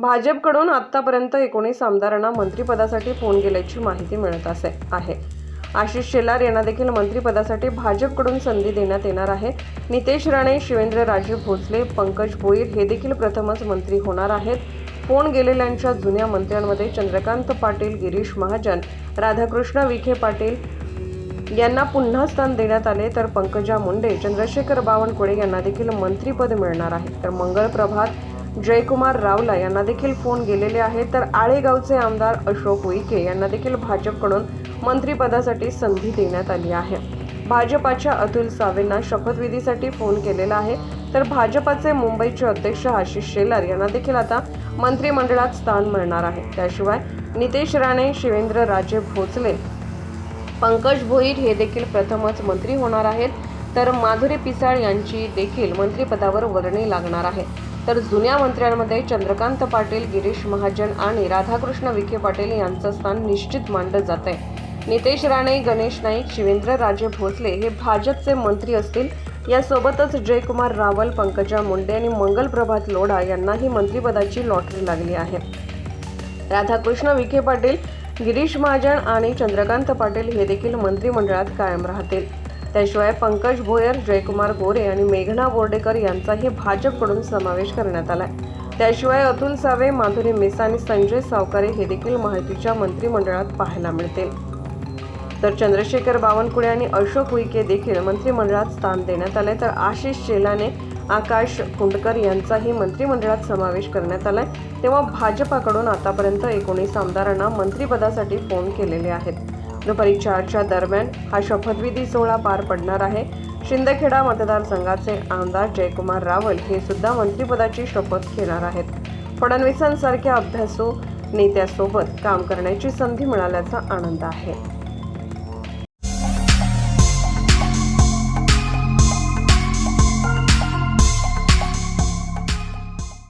भाजपकडून आत्तापर्यंत एकोणीस आमदारांना मंत्रिपदासाठी फोन गेल्याची माहिती मिळत असे आहे. आशिष शेलार यांना देखील मंत्रिपदासाठी भाजपकडून संधी देण्यात येणार आहे. नितेश राणे शिवेंद्र राजे भोसले पंकज भोईर हे देखील प्रथमच मंत्री होणार आहेत. फोन गेलेल्यांच्या जुन्या मंत्र्यांमध्ये चंद्रकांत पाटील गिरीश महाजन राधाकृष्ण विखे पाटील यांना पुन्हा स्थान देण्यात आले तर पंकजा मुंडे चंद्रशेखर बावनकुळे यांना देखील मंत्रिपद मिळणार आहे. तर मंगळ प्रभात जयकुमार रावला यांना देखील फोन गेलेले आहेत. तर आळेगावचे आमदार अशोक उईके यांना देखील भाजपकडून मंत्रिपदासाठी संधी देण्यात आली आहे. भाजपाच्या अतुल सावेंना शपथविधीसाठी फोन केलेला आहे. तर भाजपाचे मुंबईचे अध्यक्ष आशिष शेलार यांना देखील आता मंत्रिमंडळात स्थान मिळणार आहे. त्याशिवाय नितेश राणे शिवेंद्र राजे भोसले पंकज भोईर हे देखील प्रथमच मंत्री होणार आहेत. तर माधुरी पिसाळ यांची देखील मंत्रिपदावर वर्णी लागणार आहे. तर जुन्या मंत्र्यांमध्ये चंद्रकांत पाटील गिरीश महाजन आणि राधाकृष्ण विखे पाटील यांचं स्थान निश्चित मानलं जात आहे नितेश राणे गणेश नाईक शिवेंद्र राजे भोसले हे भाजपचे मंत्री असतील. यासोबतच जयकुमार रावल पंकजा मुंडे आणि मंगल प्रभात लोढा यांनाही मंत्रिपदाची लॉटरी लागली आहे. राधाकृष्ण विखे पाटील गिरीश महाजन आणि चंद्रकांत पाटील हे देखील मंत्रिमंडळात कायम राहतील. त्याशिवाय पंकज भोयर जयकुमार गोरे आणि मेघना बोर्डेकर यांचाही भाजपकडून समावेश करण्यात आला त्याशिवाय अतुल सावे माधुरी मिस आणि संजय सावकारे हे देखील माहितीच्या मंत्रिमंडळात पाहायला मिळतील. तर चंद्रशेखर बावनकुळे आणि अशोक उईके देखील मंत्रिमंडळात स्थान देण्यात आले तर आशिष शेलाने आकाश कुंडकर यांचाही मंत्रिमंडळात समावेश करण्यात आलाय. तेव्हा भाजपाकडून आतापर्यंत एकोणीस आमदारांना मंत्रिपदासाठी फोन केलेले आहेत. दुपारी चारच्या दरम्यान हा शपथविधी सोहळा पार पडणार आहे. शिंदखेडा मतदारसंघाचे आमदार जयकुमार रावल हे सुद्धा मंत्रिपदाची शपथ घेणार आहेत. फडणवीसांसारख्या अभ्यासू नेत्यासोबत काम करण्याची संधी मिळाल्याचा आनंद आहे.